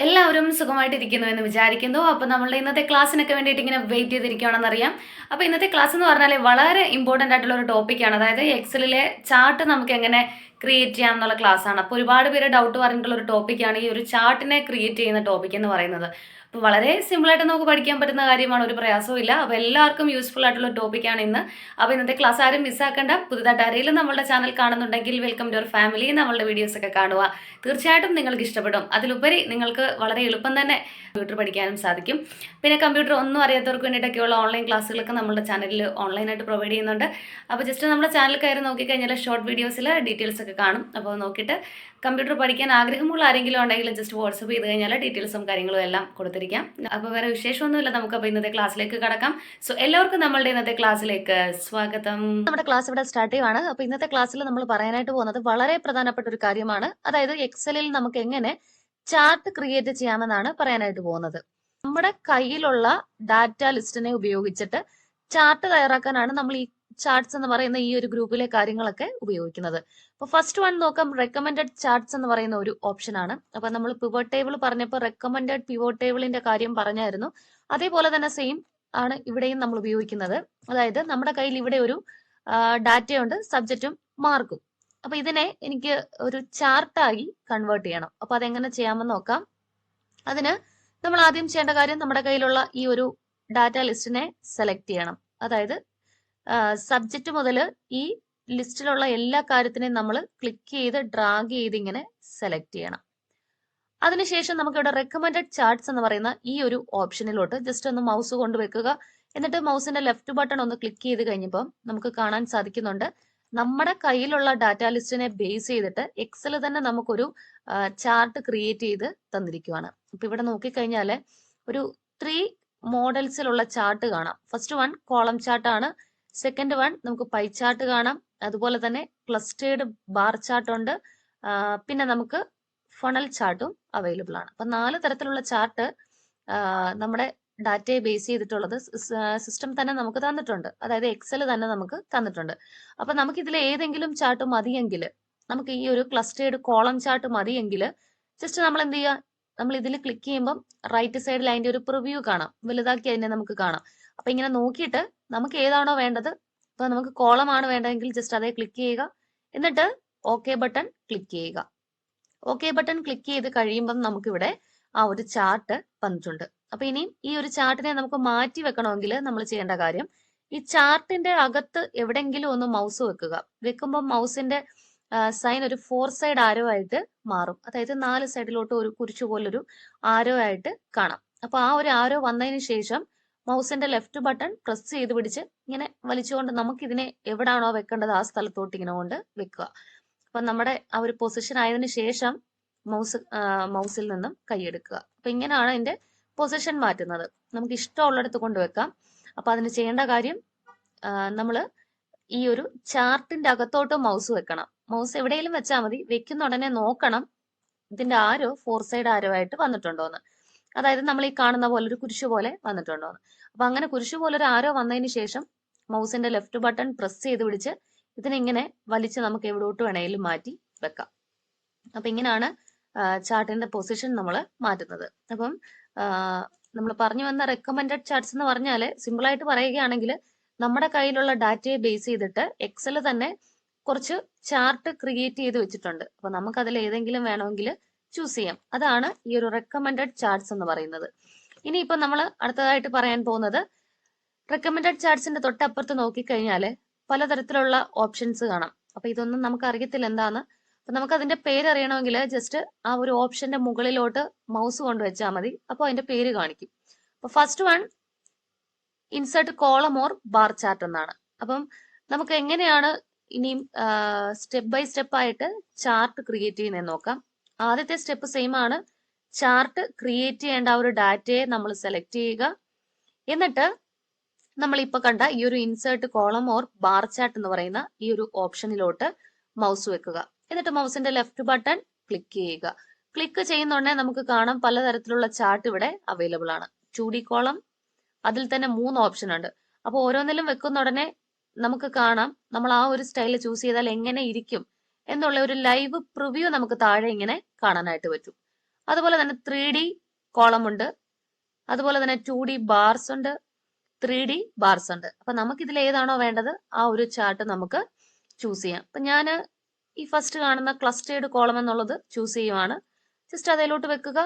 എല്ലാവരും സുഖമായിട്ടിരിക്കുന്നു എന്ന് വിചാരിക്കുന്നു. അപ്പോൾ നമ്മളുടെ ഇന്നത്തെ ക്ലാസ്സിനൊക്കെ വേണ്ടിയിട്ട് ഇങ്ങനെ വെയിറ്റ് ചെയ്തിരിക്കുകയാണെന്ന് അറിയാം അപ്പോൾ ഇന്നത്തെ ക്ലാസ് എന്ന് പറഞ്ഞാൽ വളരെ ഇമ്പോർട്ടന്റ് ആയിട്ടുള്ള ഒരു ടോപ്പിക്കാണ് അതായത് എക്സലിലെ ചാർട്ട് നമുക്ക് എങ്ങനെ ക്രിയേറ്റ് ചെയ്യാം എന്നുള്ള ക്ലാസ്സാണ് അപ്പോൾ ഒരുപാട് പേര് ഡൗട്ട് പറഞ്ഞിട്ടുള്ള ഒരു ടോപ്പിക്കാണ് ഈ ഒരു ചാർട്ടിനെ ക്രിയേറ്റ് ചെയ്യുന്ന ടോപ്പിക് എന്ന് പറയുന്നത്. അപ്പോൾ വളരെ സിമ്പിളായിട്ട് നമുക്ക് പഠിക്കാൻ പറ്റുന്ന കാര്യമാണ് ഒരു പ്രയാസവും ഇല്ല. അപ്പോൾ എല്ലാവർക്കും യൂസ്ഫുൾ ആയിട്ടുള്ള ടോപ്പിക്കാണ് ഇന്ന്. അപ്പോൾ ഇന്നത്തെ ക്ലാസ് ആരും മിസ്സാക്കണ്ട പുതുതായിട്ട് ആരെങ്കിലും നമ്മളുടെ ചാനൽ കാണുന്നുണ്ടെങ്കിൽ വെൽക്കം ടു അവർ ഫാമിലി നമ്മളുടെ വീഡിയോസ് ഒക്കെ കാണുക. തീർച്ചയായിട്ടും നിങ്ങൾക്ക് ഇഷ്ടപ്പെടും. അതിലുപരി നിങ്ങൾക്ക് വളരെ എളുപ്പം തന്നെ കമ്പ്യൂട്ടർ പഠിക്കാനും സാധിക്കും. പിന്നെ കമ്പ്യൂട്ടർ ഒന്നും അറിയാത്തവർക്ക് വേണ്ടിയിട്ടൊക്കെയുള്ള ഓൺലൈൻ ക്ലാസ്സുകളൊക്കെ നമ്മുടെ ചാനലിൽ ഓൺലൈനായിട്ട് പ്രൊവൈഡ് ചെയ്യുന്നുണ്ട്. അപ്പോൾ ജസ്റ്റ് നമ്മുടെ ചാനൽ കയറി നോക്കിക്കഴിഞ്ഞാൽ ഷോർട്ട് വീഡിയോസിൽ ഡീറ്റെയിൽസ് ഒക്കെ കാണും. അപ്പോൾ നോക്കിയിട്ട് കമ്പ്യൂട്ടർ പഠിക്കാൻ ആഗ്രഹമുള്ള ആരെങ്കിലും ഉണ്ടെങ്കിൽ ജസ്റ്റ് വാട്സപ്പ് ചെയ്ത് കഴിഞ്ഞാൽ ഡീറ്റെയിൽസും കാര്യങ്ങളും എല്ലാം കൊടുത്തിരിക്കാം. അപ്പോൾ വേറെ വിശേഷമൊന്നുമില്ല. നമുക്ക് അപ്പോൾ ഇന്നത്തെ ക്ലാസ്സിലേക്ക് കടക്കാം. സോ എല്ലാവർക്കും നമ്മളുടെ ഇന്നത്തെ ക്ലാസ്സിലേക്ക് സ്വാഗതം. നമ്മുടെ ക്ലാസ് ഇവിടെ സ്റ്റാർട്ട് ചെയ്യുവാണ്. അപ്പോൾ ഇന്നത്തെ ക്ലാസ്സിൽ നമ്മൾ പറയാനായിട്ട് പോകുന്നത് വളരെ പ്രധാനപ്പെട്ട ഒരു കാര്യമാണ്. അതായത് എക്സലിൽ നമുക്ക് എങ്ങനെ ചാർട്ട് ക്രിയേറ്റ് ചെയ്യാമെന്നാണ് പറയാനായിട്ട് പോകുന്നത്. നമ്മുടെ കയ്യിലുള്ള ഡാറ്റ ലിസ്റ്റിനെ ഉപയോഗിച്ചിട്ട് ചാർട്ട് തയ്യാറാക്കാനാണ് നമ്മൾ ഈ ചാർട്ട്സ് എന്ന് പറയുന്ന ഈ ഒരു ഗ്രൂപ്പിലെ കാര്യങ്ങളൊക്കെ ഉപയോഗിക്കുന്നത്. അപ്പൊ ഫസ്റ്റ് വൺ നോക്കാം റെക്കമെൻഡഡ് ചാർട്ട്സ് എന്ന് പറയുന്ന ഒരു ഓപ്ഷൻ ആണ്. അപ്പൊ നമ്മൾ പിവോട്ട് ടേബിൾ പറഞ്ഞപ്പോൾ റെക്കമെൻഡഡ് പിവോട്ട് ടേബിളിന്റെ കാര്യം പറഞ്ഞായിരുന്നു. അതേപോലെ തന്നെ സെയിം ആണ് ഇവിടെയും നമ്മൾ ഉപയോഗിക്കുന്നത്. അതായത് നമ്മുടെ കയ്യിൽ ഇവിടെ ഒരു ഡാറ്റയുണ്ട് സബ്ജക്റ്റും മാർക്കും അപ്പൊ ഇതിനെ എനിക്ക് ഒരു ചാർട്ടായി കൺവേർട്ട് ചെയ്യണം. അപ്പൊ അതെങ്ങനെ ചെയ്യാമെന്ന് നോക്കാം. അതിന് നമ്മൾ ആദ്യം ചെയ്യേണ്ട കാര്യം നമ്മുടെ കയ്യിലുള്ള ഈ ഒരു ഡാറ്റ ലിസ്റ്റിനെ സെലക്ട് ചെയ്യണം. അതായത് സബ്ജക്റ്റ് മുതൽ ഈ ലിസ്റ്റിലുള്ള എല്ലാ കാര്യത്തിനെയും നമ്മൾ ക്ലിക്ക് ചെയ്ത് ഡ്രാഗ് ചെയ്ത് ഇങ്ങനെ സെലക്ട് ചെയ്യണം. അതിനുശേഷം നമുക്ക് ഇവിടെ റെക്കമെൻഡഡ് ചാർട്ട്സ് എന്ന് പറയുന്ന ഈ ഒരു ഓപ്ഷനിലോട്ട് ജസ്റ്റ് ഒന്ന് മൗസ് കൊണ്ടുവെക്കുക എന്നിട്ട് മൗസിന്റെ ലെഫ്റ്റ് ബട്ടൺ ഒന്ന് ക്ലിക്ക് ചെയ്ത് കഴിഞ്ഞപ്പോൾ നമുക്ക് കാണാൻ സാധിക്കുന്നുണ്ട്. നമ്മുടെ കയ്യിലുള്ള ഡാറ്റ ലിസ്റ്റിനെ ബേസ് ചെയ്തിട്ട് എക്സൽ തന്നെ നമുക്കൊരു ചാർട്ട് ക്രിയേറ്റ് ചെയ്ത് തന്നിരിക്കുവാണ്. അപ്പൊ ഇവിടെ നോക്കിക്കഴിഞ്ഞാൽ ഒരു ത്രീ മോഡൽസിലുള്ള ചാർട്ട് കാണാം. ഫസ്റ്റ് വൺ കോളം ചാർട്ടാണ് സെക്കൻഡ് വൺ നമുക്ക് പൈ ചാർട്ട് കാണാം. അതുപോലെ തന്നെ ക്ലസ്റ്റേർഡ് ബാർ ചാർട്ട് ഉണ്ട്. പിന്നെ നമുക്ക് ഫണൽ ചാർട്ടും അവൈലബിൾ ആണ്. അപ്പൊ നാല് തരത്തിലുള്ള ചാർട്ട് നമ്മുടെ ഡാറ്റയെ ബേസ് ചെയ്തിട്ടുള്ളത് സിസ്റ്റം തന്നെ നമുക്ക് തന്നിട്ടുണ്ട്. അതായത് എക്സൽ തന്നെ നമുക്ക് തന്നിട്ടുണ്ട്. അപ്പൊ നമുക്ക് ഇതിൽ ഏതെങ്കിലും ചാർട്ട് മതിയെങ്കിൽ നമുക്ക് ഈ ഒരു ക്ലസ്റ്റേർഡ് കോളം ചാർട്ട് മതിയെങ്കിൽ ജസ്റ്റ് നമ്മൾ എന്ത് ചെയ്യുക? നമ്മൾ ഇതിൽ ക്ലിക്ക് ചെയ്യുമ്പോൾ റൈറ്റ് സൈഡിൽ അതിന്റെ ഒരു പ്രിവ്യൂ കാണാം. വലുതാക്കി അതിനെ നമുക്ക് കാണാം. അപ്പൊ ഇങ്ങനെ നോക്കിയിട്ട് നമുക്ക് ഏതാണോ വേണ്ടത്. ഇപ്പൊ നമുക്ക് കോളം ആണ് വേണ്ടതെങ്കിൽ ജസ്റ്റ് അതേ ക്ലിക്ക് ചെയ്യുക. എന്നിട്ട് ഓക്കെ ബട്ടൺ ക്ലിക്ക് ചെയ്യുക. ഓക്കെ ബട്ടൺ ക്ലിക്ക് ചെയ്ത് കഴിയുമ്പം നമുക്കിവിടെ ആ ഒരു ചാർട്ട് വന്നിട്ടുണ്ട്. അപ്പൊ ഇനിയും ഈ ഒരു ചാർട്ടിനെ നമുക്ക് മാറ്റി വെക്കണമെങ്കിൽ നമ്മൾ ചെയ്യേണ്ട കാര്യം ഈ ചാർട്ടിന്റെ അകത്ത് എവിടെങ്കിലും ഒന്ന് മൗസ് വെക്കുക. വെക്കുമ്പോൾ മൗസിന്റെ സൈൻ ഒരു ഫോർ സൈഡ് ആരോ ആയിട്ട് മാറും. അതായത് നാല് സൈഡിലോട്ട് ഒരു കുരിച്ചു പോലൊരു ആരോ ആയിട്ട് കാണാം. അപ്പൊ ആ ഒരു ആരോ വന്നതിന് ശേഷം മൗസിന്റെ ലെഫ്റ്റ് ബട്ടൺ പ്രസ് ചെയ്ത് പിടിച്ച് ഇങ്ങനെ വലിച്ചുകൊണ്ട് നമുക്ക് ഇതിനെ എവിടാണോ വെക്കേണ്ടത് ആ സ്ഥലത്തോട്ട് ഇങ്ങനെ കൊണ്ട് വെക്കുക. അപ്പൊ നമ്മുടെ ആ ഒരു പൊസിഷൻ ആയതിനു ശേഷം മൗസ് മൗസിൽ നിന്നും കൈയെടുക്കുക അപ്പൊ ഇങ്ങനെയാണ് അതിന്റെ പൊസിഷൻ മാറ്റുന്നത്. നമുക്ക് ഇഷ്ടമുള്ളിടത്ത് കൊണ്ടുവെക്കാം അപ്പൊ അതിന് ചെയ്യേണ്ട കാര്യം നമ്മൾ ഈ ഒരു ചാർട്ടിന്റെ അകത്തോട്ട് മൗസ് വെക്കണം. മൗസ് എവിടെയെങ്കിലും വെച്ചാൽ മതി. വെക്കുന്ന ഉടനെ നോക്കണം ഇതിന്റെ ആരോ ഫോർ സൈഡ് ആരോ ആയിട്ട് വന്നിട്ടുണ്ടോ എന്ന് അതായത് നമ്മൾ ഈ കാണുന്ന പോലെ ഒരു കുരിശു പോലെ വന്നിട്ടുണ്ടോ അപ്പൊ അങ്ങനെ കുരിശു പോലെ ഒരു ആരോ വന്നതിന് ശേഷം മൗസിന്റെ ലെഫ്റ്റ് ബട്ടൺ പ്രസ് ചെയ്ത് പിടിച്ച് ഇതിനിങ്ങനെ വലിച്ച് നമുക്ക് എവിടോട്ട് വേണമെങ്കിലും മാറ്റി വെക്കാം. അപ്പൊ ഇങ്ങനെയാണ് ചാർട്ടിന്റെ പൊസിഷൻ നമ്മൾ മാറ്റുന്നത്. അപ്പം നമ്മൾ പറഞ്ഞു വന്ന റെക്കമെൻഡഡ് ചാർട്ട്സ് എന്ന് പറഞ്ഞാൽ സിമ്പിൾ ആയിട്ട് പറയുകയാണെങ്കിൽ നമ്മുടെ കയ്യിലുള്ള ഡാറ്റയെ ബേസ് ചെയ്തിട്ട് എക്സൽ തന്നെ കുറച്ച് ചാർട്ട് ക്രിയേറ്റ് ചെയ്ത് വെച്ചിട്ടുണ്ട്. അപ്പൊ നമുക്ക് അതിൽ ഏതെങ്കിലും വേണമെങ്കിൽ ചൂസ് ചെയ്യാം. അതാണ് ഈ ഒരു റെക്കമെൻഡഡ് ചാർട്ട്സ് എന്ന് പറയുന്നത്. ഇനി ഇപ്പൊ നമ്മൾ അടുത്തതായിട്ട് പറയാൻ പോകുന്നത് റെക്കമെൻഡഡ് ചാർട്ട്സിന്റെ തൊട്ടപ്പുറത്ത് നോക്കിക്കഴിഞ്ഞാൽ പലതരത്തിലുള്ള ഓപ്ഷൻസ് കാണാം. അപ്പൊ ഇതൊന്നും നമുക്ക് അറിയത്തില്ല എന്താന്ന്. അപ്പൊ നമുക്ക് അതിന്റെ പേര് അറിയണമെങ്കിൽ ജസ്റ്റ് ആ ഒരു ഓപ്ഷന്റെ മുകളിലോട്ട് മൗസ് കൊണ്ടുവച്ചാൽ മതി. അപ്പോൾ അതിന്റെ പേര് കാണിക്കും. അപ്പൊ first one insert column or bar chart എന്നാണ്. അപ്പം നമുക്ക് എങ്ങനെയാണ് ഇനിയും സ്റ്റെപ്പ് ബൈ സ്റ്റെപ്പ് ആയിട്ട് ചാർട്ട് ക്രിയേറ്റ് ചെയ്യുന്നത് നോക്കാം. ആദ്യത്തെ സ്റ്റെപ്പ് സെയിം ആണ്. ചാർട്ട് ക്രിയേറ്റ് ചെയ്യേണ്ട ആ ഒരു ഡാറ്റയെ നമ്മൾ സെലക്ട് ചെയ്യുക. എന്നിട്ട് നമ്മൾ ഇപ്പൊ കണ്ട ഈ ഒരു insert column or bar chart എന്ന് പറയുന്ന ഈ ഒരു ഓപ്ഷനിലോട്ട് മൗസ് വെക്കുക. എന്നിട്ട് മൗസിന്റെ ലെഫ്റ്റ് ബട്ടൺ ക്ലിക്ക് ചെയ്യുക. ക്ലിക്ക് ചെയ്യുന്നുണ്ടെ നമുക്ക് കാണാം പലതരത്തിലുള്ള ചാർട്ട് ഇവിടെ അവൈലബിൾ ആണ്. ടു ഡി കോളം അതിൽ തന്നെ മൂന്ന് ഓപ്ഷൻ ഉണ്ട്. അപ്പോൾ ഓരോന്നിലും വെക്കുന്ന ഉടനെ നമുക്ക് കാണാം. നമ്മൾ ആ ഒരു സ്റ്റൈൽ ചൂസ് ചെയ്താൽ എങ്ങനെ ഇരിക്കും? എന്നുള്ള ഒരു ലൈവ് പ്രിവ്യൂ നമുക്ക് താഴെ ഇങ്ങനെ കാണാനായിട്ട് പറ്റും. അതുപോലെ തന്നെ ത്രീ ഡി കോളം ഉണ്ട്. അതുപോലെ തന്നെ ടു ഡി ബാർസ് ഉണ്ട്. ത്രീ ഡി ബാർസ് ഉണ്ട്. അപ്പൊ നമുക്ക് ഇതിൽ ഏതാണോ വേണ്ടത് ആ ഒരു ചാർട്ട് നമുക്ക് ചൂസ് ചെയ്യാം. അപ്പൊ ഞാൻ ഈ ഫസ്റ്റ് കാണുന്ന ക്ലസ്റ്റേർഡ് കോളം എന്നുള്ളത് ചൂസ് ചെയ്യുവാണ്. ജസ്റ്റ് അതിലോട്ട് വെക്കുക.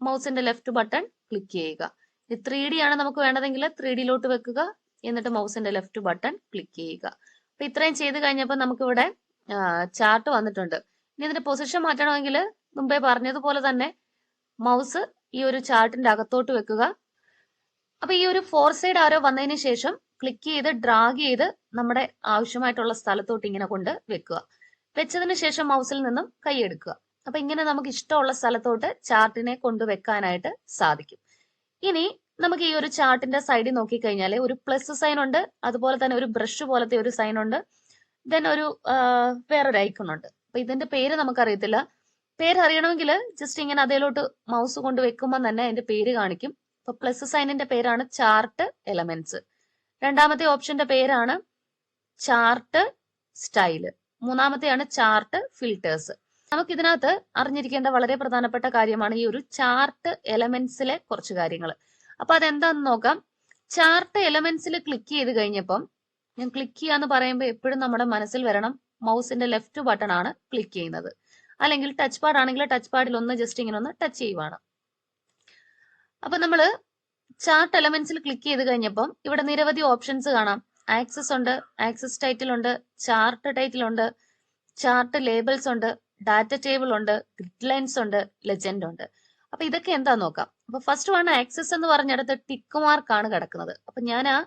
മൗസിന്റെ ലെഫ്റ്റ് ബട്ടൺ ക്ലിക്ക് ചെയ്യുക. ഇത് ത്രീ ഡി ആണ് നമുക്ക് വേണ്ടതെങ്കിൽ ത്രീ ഡിയിലോട്ട് വെക്കുക. എന്നിട്ട് മൗസിന്റെ ലെഫ്റ്റ് ബട്ടൺ ക്ലിക്ക് ചെയ്യുക. അപ്പൊ ഇത്രയും ചെയ്ത് കഴിഞ്ഞപ്പോൾ നമുക്ക് ഇവിടെ ചാർട്ട് വന്നിട്ടുണ്ട്. ഇനി ഇതിന്റെ പൊസിഷൻ മാറ്റണമെങ്കിൽ മുമ്പേ പറഞ്ഞതുപോലെ തന്നെ മൗസ് ഈ ഒരു ചാർട്ടിന്റെ അകത്തോട്ട് വെക്കുക. അപ്പൊ ഈ ഒരു ഫോർ സൈഡ് ആരോ വന്നതിന് ശേഷം ക്ലിക്ക് ചെയ്ത് ഡ്രാഗ് ചെയ്ത് നമ്മുടെ ആവശ്യമായിട്ടുള്ള സ്ഥലത്തോട്ട് ഇങ്ങനെ കൊണ്ട് വെക്കുക. വെച്ചതിന് ശേഷം മൗസിൽ നിന്നും കൈയെടുക്കുക അപ്പൊ ഇങ്ങനെ നമുക്ക് ഇഷ്ടമുള്ള സ്ഥലത്തോട്ട് ചാർട്ടിനെ കൊണ്ടുവെക്കാനായിട്ട് സാധിക്കും. ഇനി നമുക്ക് ഈ ഒരു ചാർട്ടിന്റെ സൈഡിൽ നോക്കിക്കഴിഞ്ഞാൽ ഒരു പ്ലസ് സൈൻ ഉണ്ട്. അതുപോലെ തന്നെ ഒരു ബ്രഷ് പോലത്തെ ഒരു സൈൻ ഉണ്ട്. ദെൻ ഒരു വേറൊരു ഐക്കൺ ഉണ്ട്. അപ്പൊ ഇതിന്റെ പേര് നമുക്കറിയത്തില്ല. പേര് അറിയണമെങ്കിൽ ജസ്റ്റ് ഇങ്ങനെ അതേലോട്ട് മൗസ് കൊണ്ട് വെക്കുമ്പോൾ തന്നെ അതിന്റെ പേര് കാണിക്കും. അപ്പൊ പ്ലസ് സൈനിന്റെ പേരാണ് ചാർട്ട് എലമെന്റ്സ് രണ്ടാമത്തെ ഓപ്ഷന്റെ പേരാണ് ചാർട്ട് സ്റ്റൈൽ മൂന്നാമത്തെയാണ് ചാർട്ട് ഫിൽറ്റേഴ്സ് നമുക്ക് ഇതിനകത്ത് അറിഞ്ഞിരിക്കേണ്ട വളരെ പ്രധാനപ്പെട്ട കാര്യമാണ് ഈ ഒരു ചാർട്ട് എലമെന്റ്സിലെ കുറച്ച് കാര്യങ്ങൾ അപ്പൊ അതെന്താന്ന് നോക്കാം? ചാർട്ട് എലമെന്റ്സിൽ ക്ലിക്ക് ചെയ്ത് കഴിഞ്ഞപ്പം ഞാൻ ക്ലിക്ക് ചെയ്യാന്ന് പറയുമ്പോൾ എപ്പോഴും നമ്മുടെ മനസ്സിൽ വരണം മൗസിന്റെ ലെഫ്റ്റ് ബട്ടൺ ആണ് ക്ലിക്ക് ചെയ്യുന്നത്. അല്ലെങ്കിൽ ടച്ച് പാഡ് ആണെങ്കിൽ ടച്ച് പാഡിൽ ഒന്ന് ജസ്റ്റ് ഇങ്ങനെ ഒന്ന് ടച്ച് ചെയ്യുവാണ്. അപ്പൊ നമ്മൾ ചാർട്ട് എലമെന്റ്സിൽ ക്ലിക്ക് ചെയ്ത് കഴിഞ്ഞപ്പം ഇവിടെ നിരവധി ഓപ്ഷൻസ് കാണാം. ആക്സസ് ഉണ്ട് ആക്സസ് ടൈറ്റിൽ ഉണ്ട് ചാർട്ട് ടൈറ്റിൽ ഉണ്ട് ചാർട്ട് ലേബിൾസ് ഉണ്ട് ഡാറ്റ ടേബിൾ ഉണ്ട് ഗ്രിഡ് ലൈൻസ് ഉണ്ട് ലെജൻഡ് ഉണ്ട്. അപ്പൊ ഇതൊക്കെ എന്താ നോക്കാം. അപ്പൊ ഫസ്റ്റ് വൺ ആക്സസ് എന്ന് പറഞ്ഞിടത്ത് ടിക്ക് മാർക്ക് ആണ് കിടക്കുന്നത്. അപ്പൊ ഞാൻ ആ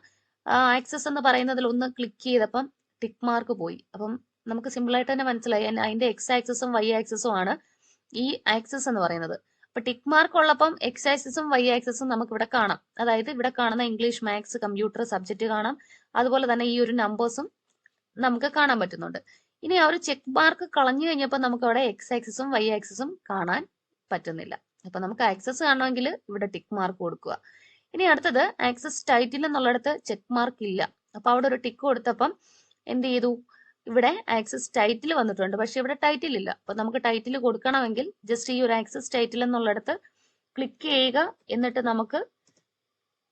ആക്സസ് എന്ന് പറയുന്നതിൽ ഒന്ന് ക്ലിക്ക് ചെയ്തപ്പം ടിക്ക് മാർക്ക് പോയി. അപ്പം നമുക്ക് സിമ്പിളായിട്ട് തന്നെ മനസ്സിലായി. അതിന്റെ- എക്സ് ആക്സസും വൈ ആക്സസും ആണ് ഈ ആക്സസ് എന്ന് പറയുന്നത്. അപ്പൊ ടിക്ക് മാർക്ക് ഉള്ളപ്പം എക്സ് ആക്സസും വൈ ആക്സസും നമുക്ക് ഇവിടെ കാണാം. അതായത് ഇവിടെ കാണുന്ന ഇംഗ്ലീഷ് മാത്സ് കമ്പ്യൂട്ടർ സബ്ജക്റ്റ് കാണാം. അതുപോലെ തന്നെ ഈ ഒരു നമ്പേഴ്സും നമുക്ക് കാണാൻ പറ്റുന്നുണ്ട്. ഇനി ആ ഒരു ചെക്ക് മാർക്ക് കളഞ്ഞു കഴിഞ്ഞപ്പോൾ നമുക്ക് അവിടെ എക്സ് ആക്സസും വൈ ആക്സസും കാണാൻ പറ്റുന്നില്ല. അപ്പൊ നമുക്ക് ആക്സസ് കാണണമെങ്കിൽ ഇവിടെ ടിക്ക് മാർക്ക് കൊടുക്കുക. ഇനി അടുത്തത് ആക്സസ് ടൈറ്റിൽ എന്നുള്ളിടത്ത് ചെക്ക് മാർക്ക് ഇല്ല. അപ്പൊ അവിടെ ഒരു ടിക്ക് കൊടുത്തപ്പം എന്ത് ചെയ്തു? ഇവിടെ ആക്സസ് ടൈറ്റിൽ വന്നിട്ടുണ്ട്. പക്ഷെ ഇവിടെ ടൈറ്റിൽ ഇല്ല. അപ്പൊ നമുക്ക് ടൈറ്റിൽ കൊടുക്കണമെങ്കിൽ ജസ്റ്റ് ഈ ഒരു ആക്സസ് ടൈറ്റിൽ എന്നുള്ളിടത്ത് ക്ലിക്ക് ചെയ്യുക. എന്നിട്ട് നമുക്ക്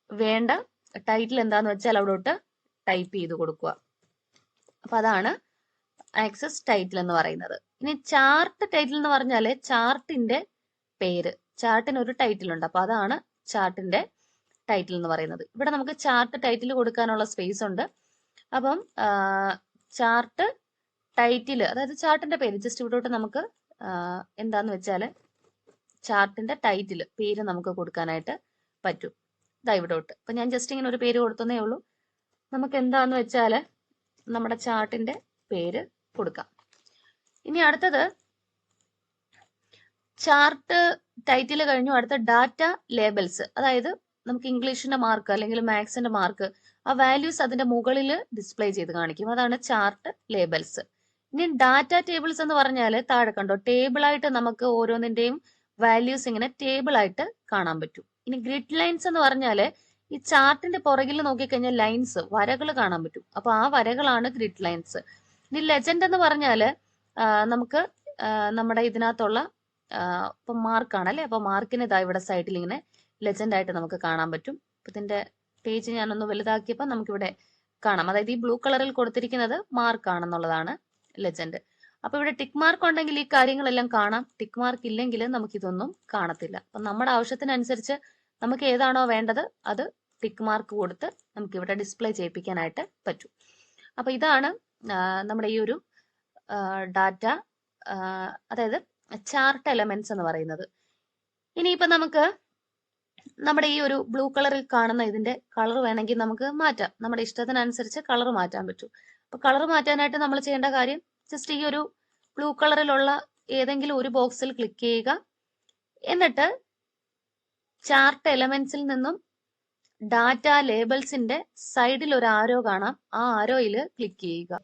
വേണ്ട ടൈറ്റിൽ എന്താന്ന് വെച്ചാൽ അവിടോട്ട് ടൈപ്പ് ചെയ്ത് കൊടുക്കുക. അപ്പൊ അതാണ് ആക്സസ് ടൈറ്റിൽ എന്ന് പറയുന്നത്. ഇനി ചാർട്ട് ടൈറ്റിൽ എന്ന് പറഞ്ഞാൽ ചാർട്ടിന്റെ പേര്. ചാർട്ടിന് ഒരു ടൈറ്റിൽ ഉണ്ട്. അപ്പൊ അതാണ് ചാർട്ടിന്റെ ടൈറ്റിൽ എന്ന് പറയുന്നത്. ഇവിടെ നമുക്ക് ചാർട്ട് ടൈറ്റിൽ കൊടുക്കാനുള്ള സ്പേസ് ഉണ്ട്. അപ്പം ചാർട്ട് ടൈറ്റിൽ അതായത് ചാർട്ടിന്റെ പേര്. ജസ്റ്റ് ഇവിടോട്ട് നമുക്ക് എന്താന്ന് വെച്ചാൽ ചാർട്ടിന്റെ ടൈറ്റിൽ പേര് നമുക്ക് കൊടുക്കാനായിട്ട് പറ്റും. ഇതാ ഇവിടോട്ട്. അപ്പൊ ഞാൻ ജസ്റ്റ് ഇങ്ങനെ ഒരു പേര് കൊടുത്തതേ ഉള്ളൂ. നമുക്ക് എന്താന്ന് വെച്ചാൽ നമ്മുടെ ചാർട്ടിന്റെ പേര് കൊടുക്കാം. ഇനി അടുത്തത് ചാർട്ട് ടൈറ്റിൽ കഴിഞ്ഞു. അടുത്ത ഡാറ്റ ലേബൽസ് അതായത് നമുക്ക് ഇംഗ്ലീഷിന്റെ മാർക്ക് അല്ലെങ്കിൽ മാത്സിന്റെ മാർക്ക് ആ വാല്യൂസ് അതിന്റെ മുകളിൽ ഡിസ്പ്ലേ ചെയ്ത് കാണിക്കും. അതാണ് ചാർട്ട് ലേബൽസ് ഇനി ഡാറ്റ ടേബിൾസ് എന്ന് പറഞ്ഞാൽ താഴെ കണ്ടോ? ടേബിൾ ആയിട്ട് നമുക്ക് ഓരോന്നിന്റെയും വാല്യൂസ് ഇങ്ങനെ ടേബിൾ ആയിട്ട് കാണാൻ പറ്റും. ഇനി ഗ്രിഡ് ലൈൻസ് എന്ന് പറഞ്ഞാൽ ഈ ചാർട്ടിന്റെ പുറകിൽ നോക്കിക്കഴിഞ്ഞാൽ ലൈൻസ് വരകൾ കാണാൻ പറ്റും. അപ്പൊ ആ വരകളാണ് ഗ്രിഡ് ലൈൻസ് ഇനി ലെജൻഡ് എന്ന് പറഞ്ഞാൽ നമുക്ക് നമ്മുടെ ഇതിനകത്തുള്ള ഇപ്പൊ മാർക്കാണ് അല്ലെ? അപ്പൊ മാർക്കിന് ഇതാ ഇവിടെ സൈഡിൽ ഇങ്ങനെ ലെജൻഡ് ആയിട്ട് നമുക്ക് കാണാൻ പറ്റും. ഇതിന്റെ പേജ് ഞാനൊന്ന് വലുതാക്കിയപ്പോൾ നമുക്കിവിടെ കാണാം. അതായത് ഈ ബ്ലൂ കളറിൽ കൊടുത്തിരിക്കുന്നത് മാർക്ക് ആണെന്നുള്ളതാണ് ലെജൻഡ് അപ്പൊ ഇവിടെ ടിക്ക് മാർക്ക് ഉണ്ടെങ്കിൽ ഈ കാര്യങ്ങളെല്ലാം കാണാം. ടിക്ക് മാർക്ക് ഇല്ലെങ്കിൽ നമുക്ക് ഇതൊന്നും കാണത്തില്ല. അപ്പൊ നമ്മുടെ ആവശ്യത്തിനനുസരിച്ച് നമുക്ക് ഏതാണോ വേണ്ടത് അത് ടിക്ക് മാർക്ക് കൊടുത്ത് നമുക്ക് ഇവിടെ ഡിസ്പ്ലേ ചെയ്യിപ്പിക്കാനായിട്ട് പറ്റും. അപ്പൊ ഇതാണ് നമ്മുടെ ഈ ഒരു ഡാറ്റ അതായത് ചാർട്ട് എലമെന്റ്സ് എന്ന് പറയുന്നത്. ഇനിയിപ്പോ നമുക്ക് നമ്മുടെ ഈ ഒരു ബ്ലൂ കളറിൽ കാണുന്ന ഇതിന്റെ കളർ വേണമെങ്കിൽ നമുക്ക് മാറ്റാം. നമ്മുടെ ഇഷ്ടത്തിനനുസരിച്ച് കളർ മാറ്റാൻ പറ്റും. അപ്പൊ കളർ മാറ്റാനായിട്ട് നമ്മൾ ചെയ്യേണ്ട കാര്യം ജസ്റ്റ് ഈ ഒരു ബ്ലൂ കളറിലുള്ള ഏതെങ്കിലും ഒരു ബോക്സിൽ ക്ലിക്ക് ചെയ്യുക. എന്നിട്ട് ചാർട്ട് എലമെന്റ്സിൽ നിന്നും ഡാറ്റ ലേബൽസിന്റെ സൈഡിൽ ഒരു ആരോ കാണാം. ആ ആരോയിൽ ക്ലിക്ക് ചെയ്യുക.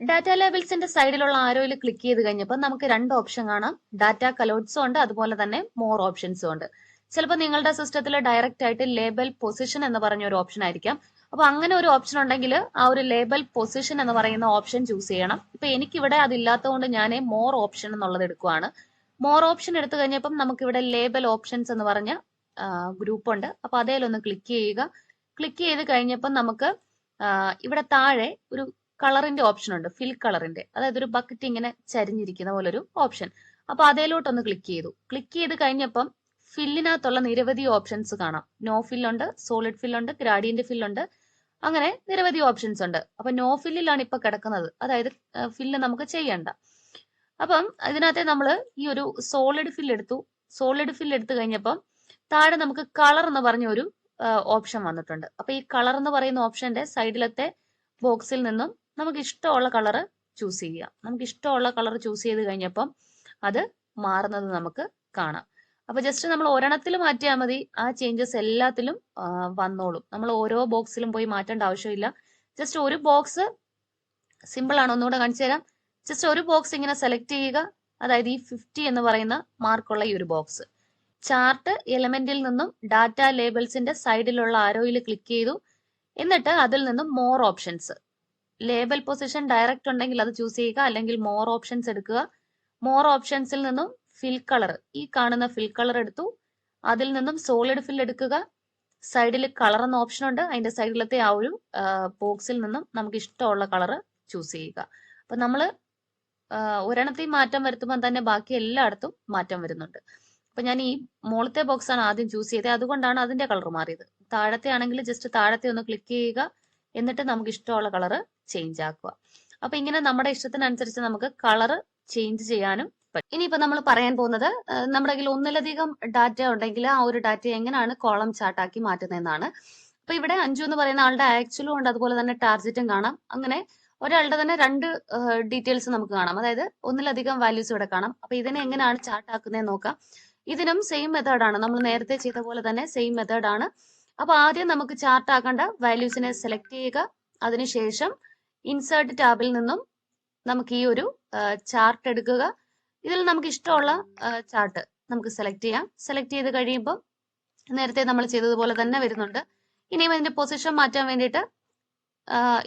ഡാറ്റ ലേബൽസിന്റെ സൈഡിലുള്ള ആരോയിൽ ക്ലിക്ക് ചെയ്ത് കഴിഞ്ഞപ്പോൾ നമുക്ക് രണ്ട് ഓപ്ഷൻ കാണാം. ഡാറ്റ കലോട്ട്സും ഉണ്ട് അതുപോലെ തന്നെ മോർ ഓപ്ഷൻസും ഉണ്ട്. ചിലപ്പോൾ നിങ്ങളുടെ സിസ്റ്റത്തിൽ ഡയറക്റ്റ് ആയിട്ട് ലേബൽ പൊസിഷൻ എന്ന് പറഞ്ഞ ഒരു ഓപ്ഷൻ ആയിരിക്കാം. അപ്പൊ അങ്ങനെ ഒരു ഓപ്ഷൻ ഉണ്ടെങ്കിൽ ആ ഒരു ലേബൽ പൊസിഷൻ എന്ന് പറയുന്ന ഓപ്ഷൻ ചൂസ് ചെയ്യണം. ഇപ്പൊ എനിക്കിവിടെ അതില്ലാത്തതുകൊണ്ട് ഞാൻ മോർ ഓപ്ഷൻ എന്നുള്ളത് എടുക്കുവാണ്. മോർ ഓപ്ഷൻ എടുത്തു കഴിഞ്ഞപ്പം നമുക്കിവിടെ ലേബൽ ഓപ്ഷൻസ് എന്ന് പറഞ്ഞ ഗ്രൂപ്പ് ഉണ്ട്. അപ്പൊ അതേലൊന്ന് ക്ലിക്ക് ചെയ്യുക. ക്ലിക്ക് ചെയ്ത് കഴിഞ്ഞപ്പം നമുക്ക് ഇവിടെ താഴെ ഒരു കളറിന്റെ ഓപ്ഷൻ ഉണ്ട്. ഫിൽ കളറിന്റെ അതായത് ഒരു ബക്കറ്റ് ഇങ്ങനെ ചരിഞ്ഞിരിക്കുന്ന പോലെ ഒരു ഓപ്ഷൻ അപ്പൊ അതേലോട്ടൊന്ന് ക്ലിക്ക് ചെയ്തു. ക്ലിക്ക് ചെയ്ത് കഴിഞ്ഞപ്പം ഫില്ലിനകത്തുള്ള നിരവധി ഓപ്ഷൻസ് കാണാം. നോ ഫില്ലുണ്ട് സോളിഡ് ഫില്ലുണ്ട് ഗ്രാഡിയന്റ് ഫില്ലുണ്ട് അങ്ങനെ നിരവധി ഓപ്ഷൻസ് ഉണ്ട്. അപ്പൊ നോ ഫില്ലിലാണ് ഇപ്പൊ കിടക്കുന്നത്. അതായത് ഫില്ല് നമുക്ക് ചെയ്യണ്ട. അപ്പം ഇതിനകത്തെ നമ്മൾ ഈ ഒരു സോളിഡ് ഫില്ല് എടുത്തു. സോളിഡ് ഫില്ല് എടുത്തു കഴിഞ്ഞപ്പം താഴെ നമുക്ക് കളർ എന്ന് പറഞ്ഞ ഒരു ഓപ്ഷൻ വന്നിട്ടുണ്ട്. അപ്പൊ ഈ കളർ എന്ന് പറയുന്ന ഓപ്ഷന്റെ സൈഡിലത്തെ ബോക്സിൽ നിന്നും നമുക്ക് ഇഷ്ടമുള്ള കളർ ചൂസ് ചെയ്യാം. നമുക്ക് ഇഷ്ടമുള്ള കളർ ചൂസ് ചെയ്ത് കഴിഞ്ഞപ്പം അത് മാറുന്നത് നമുക്ക് കാണാം. അപ്പൊ ജസ്റ്റ് നമ്മൾ ഒരെണ്ണത്തിൽ മാറ്റിയാൽ മതി. ആ ചേഞ്ചസ് എല്ലാത്തിലും വന്നോളും. നമ്മൾ ഓരോ ബോക്സിലും പോയി മാറ്റേണ്ട ആവശ്യമില്ല. ജസ്റ്റ് ഒരു ബോക്സ് സിമ്പിൾ ആണ്. ഒന്നുകൂടെ കാണിച്ചു തരാം. ജസ്റ്റ് ഒരു ബോക്സ് ഇങ്ങനെ സെലക്ട് ചെയ്യുക. അതായത് ഈ ഫിഫ്റ്റി എന്ന് പറയുന്ന മാർക്കുള്ള ഈ ഒരു ബോക്സ് ചാർട്ട് എലമെന്റിൽ നിന്നും ഡാറ്റ ലേബിൾസിന്റെ സൈഡിലുള്ള ആരോയിൽ ക്ലിക്ക് ചെയ്തു. എന്നിട്ട് അതിൽ നിന്നും more options label position direct ഉണ്ടെങ്കിൽ അത് ചൂസ് ചെയ്യുക. അല്ലെങ്കിൽ മോർ ഓപ്ഷൻസ് എടുക്കുക. മോർ ഓപ്ഷൻസിൽ നിന്നും ഫിൽ കളർ ഈ കാണുന്ന ഫിൽ കളർ എടുത്തു. അതിൽ നിന്നും സോളിഡ് ഫിൽ എടുക്കുക. സൈഡിൽ കളർ എന്ന ഓപ്ഷൻ ഉണ്ട്. അതിന്റെ സൈഡിലത്തെ ആ ഒരു ബോക്സിൽ നിന്നും നമുക്ക് ഇഷ്ടമുള്ള കളർ ചൂസ് ചെയ്യുക. അപ്പൊ നമ്മൾ ഒരെണ്ണത്തിൽ മാറ്റം വരുത്തുമ്പോൾ തന്നെ ബാക്കി എല്ലായിടത്തും മാറ്റം വരുന്നുണ്ട്. അപ്പൊ ഞാൻ ഈ മുകളത്തെ ബോക്സ് ആണ് ആദ്യം ചൂസ് ചെയ്തത്. അതുകൊണ്ടാണ് അതിന്റെ കളർ മാറിയത്. താഴത്തെ ആണെങ്കിൽ ജസ്റ്റ് താഴത്തെ ഒന്ന് ക്ലിക്ക് ചെയ്യുക. എന്നിട്ട് നമുക്ക് ഇഷ്ടമുള്ള കളർ ചേഞ്ച് ആക്കുക. അപ്പൊ ഇങ്ങനെ നമ്മുടെ ഇഷ്ടത്തിനനുസരിച്ച് നമുക്ക് കളർ ചേഞ്ച് ചെയ്യാനും ഇനിയിപ്പോ നമ്മൾ പറയാൻ പോകുന്നത് നമ്മുടെ കയ്യിൽ ഒന്നിലധികം ഡാറ്റ ഉണ്ടെങ്കിൽ ആ ഒരു ഡാറ്റ എങ്ങനെയാണ് കോളം ചാർട്ടാക്കി മാറ്റുന്നതെന്നാണ്. അപ്പൊ ഇവിടെ അഞ്ചു എന്ന് പറയുന്ന ആളുടെ ആക്ച്വലും ഉണ്ട്. അതുപോലെ തന്നെ ടാർജറ്റും കാണാം. അങ്ങനെ ഒരാളുടെ തന്നെ രണ്ട് ഡീറ്റെയിൽസ് നമുക്ക് കാണാം. അതായത് ഒന്നിലധികം വാല്യൂസ് ഇവിടെ കാണാം. അപ്പൊ ഇതിനെ എങ്ങനെയാണ് ചാർട്ട് നോക്കാം. ഇതിനും സെയിം മെത്തേഡാണ് നമ്മൾ നേരത്തെ ചെയ്ത പോലെ തന്നെ സെയിം മെത്തേഡാണ് അപ്പൊ ആദ്യം നമുക്ക് ചാർട്ട് ആക്കേണ്ട വാല്യൂസിനെ സെലക്ട് ചെയ്യുക. അതിനുശേഷം ഇൻസേർട്ട് ടാബിൽ നിന്നും നമുക്ക് ഈ ഒരു ചാർട്ട് എടുക്കുക. ഇതിൽ നമുക്ക് ഇഷ്ടമുള്ള ചാർട്ട് നമുക്ക് സെലക്ട് ചെയ്യാം. സെലക്ട് ചെയ്ത് കഴിയുമ്പോൾ നേരത്തെ നമ്മൾ ചെയ്തതുപോലെ തന്നെ വരുന്നുണ്ട്. ഇനിയും ഇതിന്റെ പൊസിഷൻ മാറ്റാൻ വേണ്ടിയിട്ട്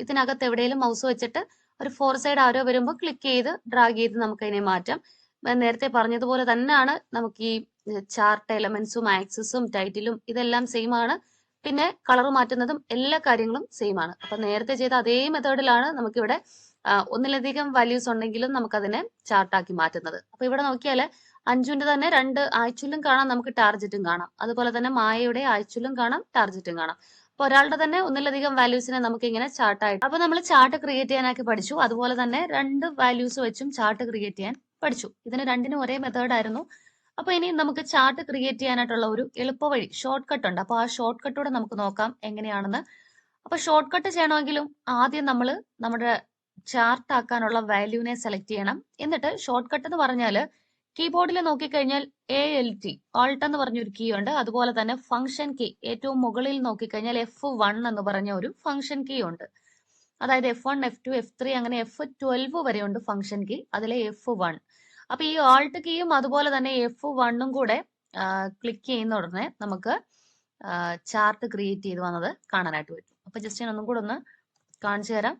ഇതിനകത്ത് എവിടെയെങ്കിലും മൗസ് വെച്ചിട്ട് ഒരു ഫോർ സൈഡ് ആരോ വരുമ്പോൾ ക്ലിക്ക് ചെയ്ത് ഡ്രാഗ് ചെയ്ത് നമുക്ക് അതിനെ മാറ്റാം. നേരത്തെ പറഞ്ഞതുപോലെ തന്നെയാണ് നമുക്ക് ഈ ചാർട്ട് എലമെന്റ്സും ആക്സസും ടൈറ്റിലും ഇതെല്ലാം സെയിം ആണ്. പിന്നെ കളർ മാറ്റുന്നതും എല്ലാ കാര്യങ്ങളും സെയിം ആണ്. അപ്പൊ നേരത്തെ ചെയ്ത അതേ മെത്തേഡിലാണ് നമുക്കിവിടെ ഒന്നിലധികം വാല്യൂസ് ഉണ്ടെങ്കിലും നമുക്കതിനെ ചാർട്ടാക്കി മാറ്റുന്നത്. അപ്പൊ ഇവിടെ നോക്കിയാൽ അഞ്ചുവിന്റെ തന്നെ രണ്ട് ആഴ്ചയിലും കാണാം നമുക്ക് ടാർജറ്റും കാണാം. അതുപോലെ തന്നെ മായയുടെ ആഴ്ചയിലും കാണാം ടാർജറ്റും കാണാം. അപ്പൊ ഒരാളുടെ തന്നെ ഒന്നിലധികം വാല്യൂസിനെ നമുക്ക് ഇങ്ങനെ ചാർട്ട് ആയിട്ട് അപ്പൊ നമ്മൾ ചാർട്ട് ക്രിയേറ്റ് ചെയ്യാനൊക്കെ പഠിച്ചു. അതുപോലെ തന്നെ രണ്ട് വാല്യൂസ് വെച്ചും ചാർട്ട് ക്രിയേറ്റ് ചെയ്യാൻ പഠിച്ചു. ഇതിന് രണ്ടിനും ഒരേ മെത്തേഡ് ആയിരുന്നു. അപ്പൊ ഇനി നമുക്ക് ചാർട്ട് ക്രിയേറ്റ് ചെയ്യാനായിട്ടുള്ള ഒരു എളുപ്പ വഴി ഷോർട്ട് കട്ട് ഉണ്ട്. അപ്പൊ ആ ഷോർട്ട് കട്ടൂടെ നമുക്ക് നോക്കാം എങ്ങനെയാണെന്ന്. അപ്പൊ ഷോർട്ട് കട്ട് ചെയ്യണമെങ്കിലും ആദ്യം നമ്മൾ നമ്മുടെ ചാർട്ട് ആക്കാനുള്ള വാല്യൂനെ സെലക്ട് ചെയ്യണം. എന്നിട്ട് ഷോർട്ട് കട്ട് എന്ന് പറഞ്ഞാൽ കീബോർഡിൽ നോക്കിക്കഴിഞ്ഞാൽ എ എൽ ടി ആൾട്ട് എന്ന് പറഞ്ഞൊരു കീ ഉണ്ട്. അതുപോലെ തന്നെ ഫംഗ്ഷൻ കീ ഏറ്റവും മുകളിൽ നോക്കിക്കഴിഞ്ഞാൽ എഫ് വൺ എന്ന് പറഞ്ഞ ഒരു ഫംഗ്ഷൻ കീ ഉണ്ട്. അതായത് F one F two F three അങ്ങനെ എഫ് ട്വൽവ് വരെ ഉണ്ട് ഫംഗ്ഷൻ കീ അതിലെ എഫ് വൺ അപ്പൊ ഈ ആൾട്ട് കീയും അതുപോലെ തന്നെ എഫ് വണ്ണും കൂടെ ക്ലിക്ക് ചെയ്യുന്ന ഉടനെ നമുക്ക് ചാർട്ട് ക്രിയേറ്റ് ചെയ്ത് വന്നത് കാണാനായിട്ട് പറ്റും. അപ്പൊ ജസ്റ്റ് ഞാൻ ഒന്നും കൂടെ ഒന്ന് കാണിച്ചു തരാം.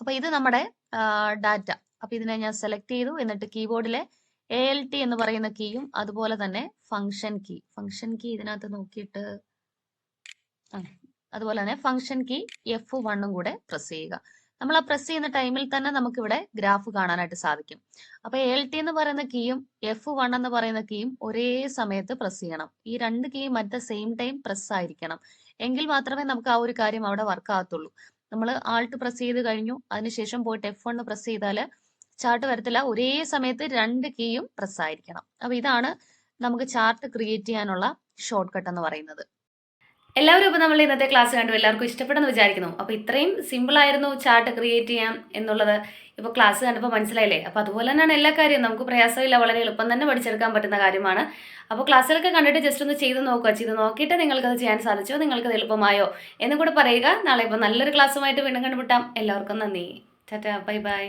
അപ്പൊ ഇത് നമ്മുടെ ഡാറ്റ അപ്പൊ ഇതിനെ ഞാൻ സെലക്ട് ചെയ്തു. എന്നിട്ട് കീബോർഡിലെ എ എൽ ടി എന്ന് പറയുന്ന കീയും അതുപോലെ തന്നെ ഫംഗ്ഷൻ കീ ഫംഗ്ഷൻ കീ ഇതിനകത്ത് നോക്കിയിട്ട് അതുപോലെ തന്നെ ഫംഗ്ഷൻ കീ എഫ് വണ്ണും കൂടെ പ്രസ് ചെയ്യുക. നമ്മൾ ആ പ്രസ് ചെയ്യുന്ന ടൈമിൽ തന്നെ നമുക്ക് ഇവിടെ ഗ്രാഫ് കാണാനായിട്ട് സാധിക്കും. അപ്പൊ എൽ ടി എന്ന് പറയുന്ന കീയും എഫ് വൺ എന്ന് പറയുന്ന കീയും ഒരേ സമയത്ത് പ്രസ് ചെയ്യണം. ഈ രണ്ട് കീയും മറ്റേ സെയിം ടൈം പ്രസ് ആയിരിക്കണം. എങ്കിൽ മാത്രമേ നമുക്ക് ആ ഒരു കാര്യം അവിടെ വർക്ക് ആകത്തുള്ളൂ. നമ്മൾ ആൾട്ട് പ്രസ് ചെയ്ത് കഴിഞ്ഞു. അതിനുശേഷം പോയിട്ട് എഫ് വണ് പ്രസ് ചെയ്താൽ ചാർട്ട് വരത്തില്ല. ഒരേ സമയത്ത് രണ്ട് കീയും പ്രസ് ആയിരിക്കണം. അപ്പൊ ഇതാണ് നമുക്ക് ചാർട്ട് ക്രിയേറ്റ് ചെയ്യാനുള്ള ഷോർട്ട് കട്ട് എന്ന് പറയുന്നത്. എല്ലാവരും ഇപ്പോൾ നമ്മൾ ഇന്നത്തെ ക്ലാസ് കണ്ടു എല്ലാവർക്കും ഇഷ്ടപ്പെടുന്നു വിചാരിക്കുന്നു. അപ്പോൾ ഇത്രയും സിമ്പിൾ ആയിരുന്നു ചാർട്ട് ക്രിയേറ്റ് ചെയ്യാം എന്നുള്ളത് ഇപ്പോൾ ക്ലാസ് കണ്ടപ്പോൾ മനസ്സിലായില്ലേ? അപ്പോൾ അതുപോലെ തന്നെയാണ് എല്ലാ കാര്യവും. നമുക്ക് പ്രയാസമില്ല വളരെ എളുപ്പം തന്നെ പഠിച്ചെടുക്കാൻ പറ്റുന്ന കാര്യമാണ്. അപ്പോൾ ക്ലാസ്സിലൊക്കെ കണ്ടിട്ട് ജസ്റ്റ് ഒന്ന് ചെയ്ത് നോക്കുക. ചെയ്ത് നോക്കിയിട്ട് നിങ്ങൾക്കത് ചെയ്യാൻ സാധിച്ചോ നിങ്ങൾക്കത് എളുപ്പമായോ എന്നും കൂടെ പറയുക. നാളെ ഇപ്പോൾ നല്ലൊരു ക്ലാസ്സുമായിട്ട് വീണ്ടും കണ്ടുമുട്ടാം. എല്ലാവർക്കും നന്ദി. Tata bye bye.